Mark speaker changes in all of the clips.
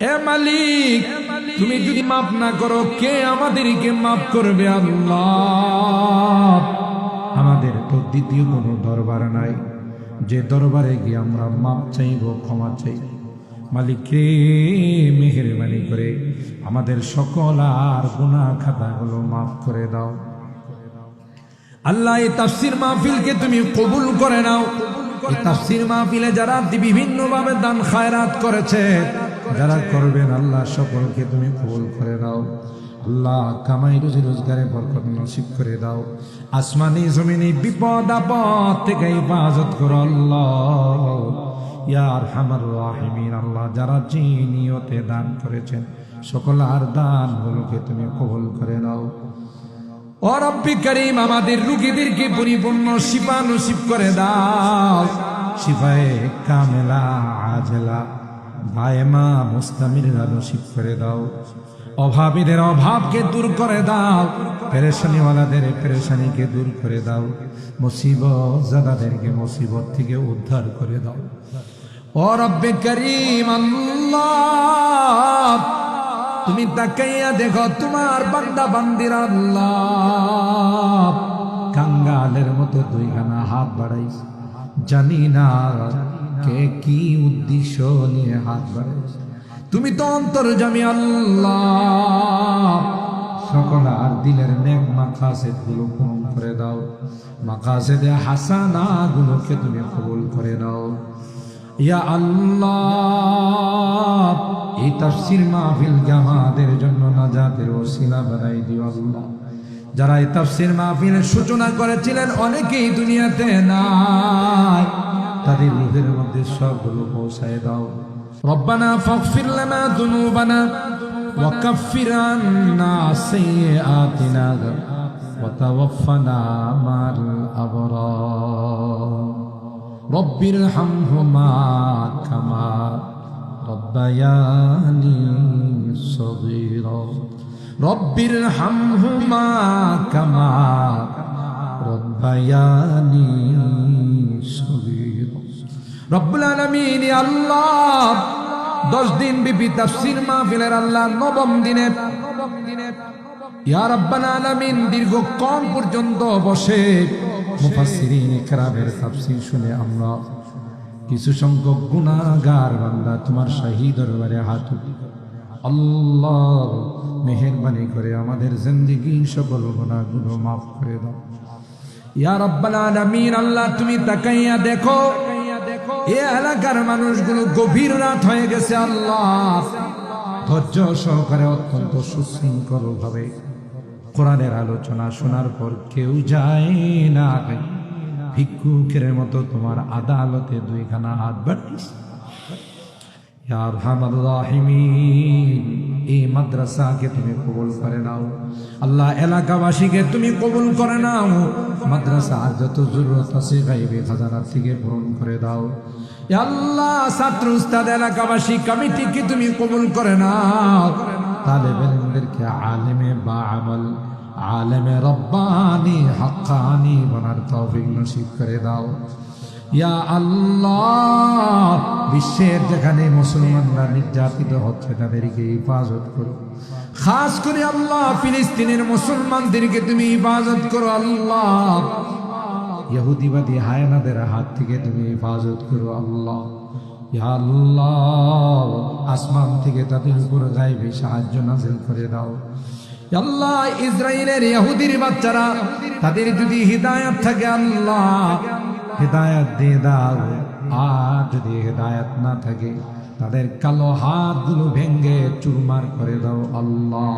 Speaker 1: এ মালিক, তুমি যদি মাফ না করো, কে আমাদেরকে মাফ করবে আল্লাহ? আমাদের তো দ্বিতীয় কোনো দরবার নাই। যে দরবারে গিয়ে আমরা মাপ চাইব, ক্ষমা চাইব মালিক রে, মেহরবানি করে আমাদের সকল আর গুনাহ খাতাগুলো মাফ করে দাও। আল্লাহ, এই তাফসির মাহফিলকে তুমি কবুল করে নাও। তাফসির মাহফিলে যারা বিভিন্ন ভাবে দান খায়রাত করেছে যারা করবেন আল্লাহ সকলকে তুমি কবুল করে দাও আল্লাহ কামাই, রুজি, রোজগারে বরকত নসিব করে দাও। আসমানি, জমিনি, বিপদ, আপদ থেকে হেফাজত করো আল্লাহ। ইয়ার হামার রাহিমিন, আল্লাহ যারা যে নিয়তে দান করেছেন, সকল আর দান দানগুলোকে তুমি কবুল করে নাও। ও রব্বি করিম, আমাদের রুগীদেরকে পরিপূর্ণ শিফা নসিব করে দাও। শিফায়ে কামেলা, আজলা। দায়মা মুস্তামিরা নসিব করে দাও। অভাবীদের অভাবকে দূর করে দাও। পেরেশানিওয়ালাদের পেরেশানিকে দূর করে দাও। মুসিবত জাদাদেরকে মুসিবত থেকে উদ্ধার করে দাও। ও রব্বে করিম আল্লাহ, তুমি তাকাইয়া দেখো তোমার বান্দা বান্দির আল্লাহ। কাঙ্গালের মতো দুইখানা হাত বাড়াইছে। জানি না কে কি উদ্দেশ্য নিয়ে হাত বাড়াইছে? তুমি তো অন্তর জামি আল্লাহ। সকল আর দিলের নেক মাকাসেদগুলো পূরণ করে দাও। মাকাসেদে হাসানা গুলোকে তুমি কবুল করে দাও। ইয়া আল্লাহ, এই তাফসির মাহফিল আমাদের জন্য না নাজাতের ওসিলা বানাই দিও আল্লাহ। যারা এই তাফসির মাহফিলের সূচনা করেছিলেন, অনেকেই দুনিয়াতে নাই। তাদের রুহের মধ্যে সবগুলো পৌঁছায় দাও ربنا فاغفر لنا ذنوبنا وكفر عنا سيئاتنا وتوفنا مع الأبرار رب ارحمهما كما ربياني صغيرا رب ارحمهما كما ربياني صغيرا রব্বুল আলমিন আল্লাহ। দশ দিন বিপি তাফসির মাহফিলের আল্লাহ নবম দিনে। ইয়া রব্বান পর্যন্ত বসে। খারাপের শুনে আমরা কিছু সংখ্যক গুণাগার বান্দা তোমার শাহী দরবারে হাত আল্লাহ মেহরবানি করে আমাদের জিন্দিগি সকল গুণাগুলো মাফ করে দাও। ইয়া রব্বাল আলামিন, আল্লাহ তুমি তাকাইয়া দেখো। এলাকার মানুষগুলো গভীর রাত হয়ে গেছে, আল্লাহ। ধৈর্য সহকারে অত্যন্ত সুশৃঙ্খল ভাবে কোরআনের আলোচনা শোনার পর কেউ যায় না। ভিক্ষুকের মতো তোমার আদালতে দুইখানা হাত বাড়িস মাদ্রাসাকে তুমি কবুল করে নাও। আল্লাহ এলাকাবাসীকে তুমি কবুল করে নাও। মাদ্রাসা আর যত জরুরত আছে গাইবে খাজানার থেকে পূরণ করে দাও। আল্লাহ, ছাত্র উস্তাদ, এলাকাবাসী, কমিটিকে তুমি কবুল করে নাও। তালেবেনদেরকে আলেমে বা আমল, আলেমে রব্বানি, হাক্কানি বনার তৌফিক নসিব করে দাও। ইয়া আল্লাহ, বিশ্বের যেখানে মুসলমানরা নির্যাতিত হচ্ছে, তাদেরকে হিফাজত করো। খাস করে আল্লাহ, ফিলিস্তিনের মুসলমানদেরকে তুমি হিফাজত করো, আল্লাহ। ইহুদিবাদী হায়নাদের হাত থেকে তুমি হিফাজত করো, আল্লাহ। আল্লাহ, আসমান থেকে তাদের উপর গাইবে সাহায্য নাজিল করে দাও। আল্লাহ ইসরায়েলের ইহুদির বাচ্চারা, তাদের যদি হৃদায়ত থাকে, আল্লাহ। হৃদায়ত দিয়ে দাও আর যদি হৃদায়ত না থাকে তাদের কালো হাতগুলো ভেঙ্গে চুরমার করে দাও আল্লাহ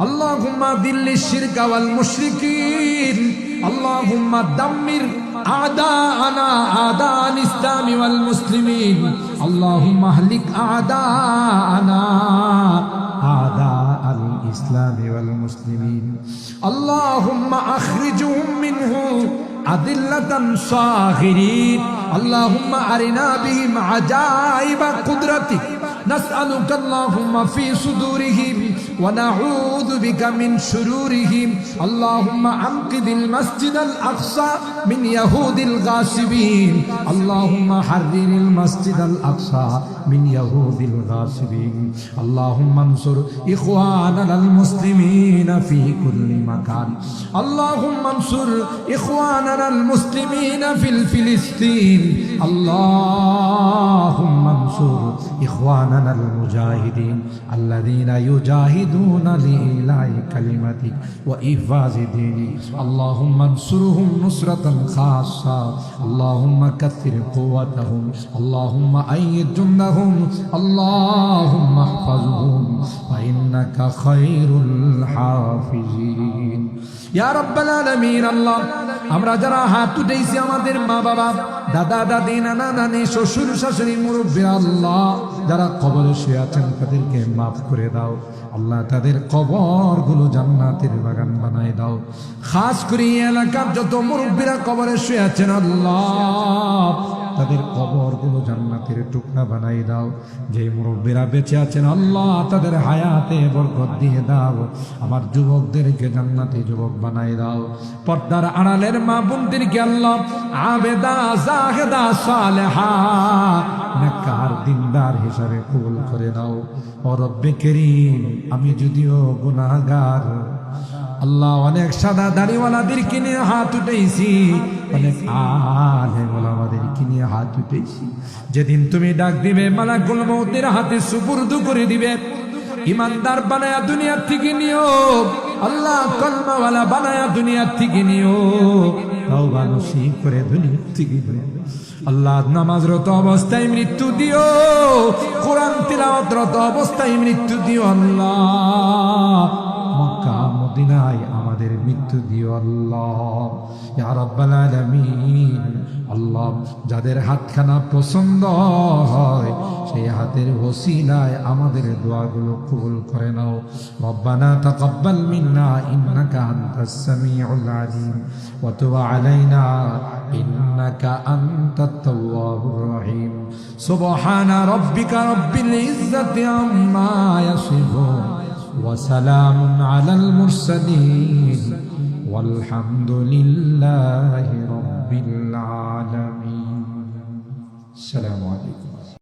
Speaker 1: اللهم ذل الشرك والمشركين اللهم دمر أعداءنا أعداء الإسلام والمسلمين اللهم اهلك أعداءنا أعداء الإسلام والمسلمين اللهم أخرجهم منه আদিল্লাতান সাহিরিন আল্লাহুম্মা আরিনা বিহিম আজাইবা কুদরাতিক نسألك اللهم في صدورهم ونعوذ بك من شرورهم. اللهم أنقذ المسجد الأقصى من يهود الغاصبين. اللهم حرر المسجد الأقصى من يهود الغاصبين. اللهم انصر إخواننا المسلمين في كل مكان. اللهم انصر إخواننا المسلمين في الفلسطين. اللهم انصر إخواننا المجاهدين الذين يجاهدون لإعلاء كلمتك وإحفاظ دينك اللهم انصرهم نصرة خاصة اللهم كثر قوتهم اللهم أيد جندهم اللهم احفظهم فإنك خير الحافظين ইয়া রব্বাল আলামিন আল্লাহ আমরা যারা হাত উঠেছি আমাদের মা বাবা দাদা, দাদি, নানা, নানি, শ্বশুর, শাশুড়ি, মুরব্বী, আল্লাহ, যারা কবরে শুয়ে আছেন, তাদেরকে মাফ করে দাও। আল্লাহ তাদের কবরগুলো জান্নাতের বাগান বানায় দাও। খাস করে এলাকার যত মুরব্বীরা কবরে শুয়ে আছেন, আল্লাহ তাদের কবরগুলো জান্নাতের টুকরা বানাই দাও। যে মুরব্বীরা বেঁচে আছেন, আল্লাহ তাদের হায়াতে বরকত দিয়ে দাও। আমার যুবকদেরকে জান্নাতে যুবক বানাই দাও। পর্দার আড়ালের মা বোনদেরকে আল্লাহ আবেদা, জাহেদা, সালেহা, নেককার, দিনদার হিসাবে কবুল করে দাও। ও কেরিম, আমি যদিও গুনাহগার আল্লাহ অনেক সাদা দাড়িওয়ালাদেরকে নিয়ে হাত উঠেছি অনেক আলেম ওলামাদেরকে নিয়ে হাত উঠেছি যেদিন তুমি ডাক দিবে, মালাকুল মৌতের হাতে সুপুর্দু করে দিবে। ইমানদার বানায়া দুনিয়ার থেকে নিও। আল্লাহ কলমাওয়ালা বানায়া দুনিয়ার থেকে নিও। তাওবা নসিব করে দুনিয়ার থেকে নিও। আল্লাহ নামাজরত অবস্থায় মৃত্যু দিও। কোরআন তিলাওয়াতরত অবস্থায় মৃত্যু দিও আল্লাহ। আমাদের মৃত্যু দিও আল্লাহ। রাব্বাল আলামিন। আল্লাহ, যাদের হাতখানা পছন্দ হয়, সেই হাতের ওসিলায় আমাদের দোয়াগুলো কবুল করে নাও। রব্বানা তাকাব্বাল মিন্না ইন্নাকা আনতাস সামিউল আলিম। ওয়া তুব আলাইনা ইন্নাকা আনতাত তাওয়াবুর রহিম। সুবহানা রাব্বিকা রাব্বিল ইজ্জাতি আম্মা ইয়াসিফুন। وسلام على المرسلين والحمد لله رب العالمين. السلام عليكم.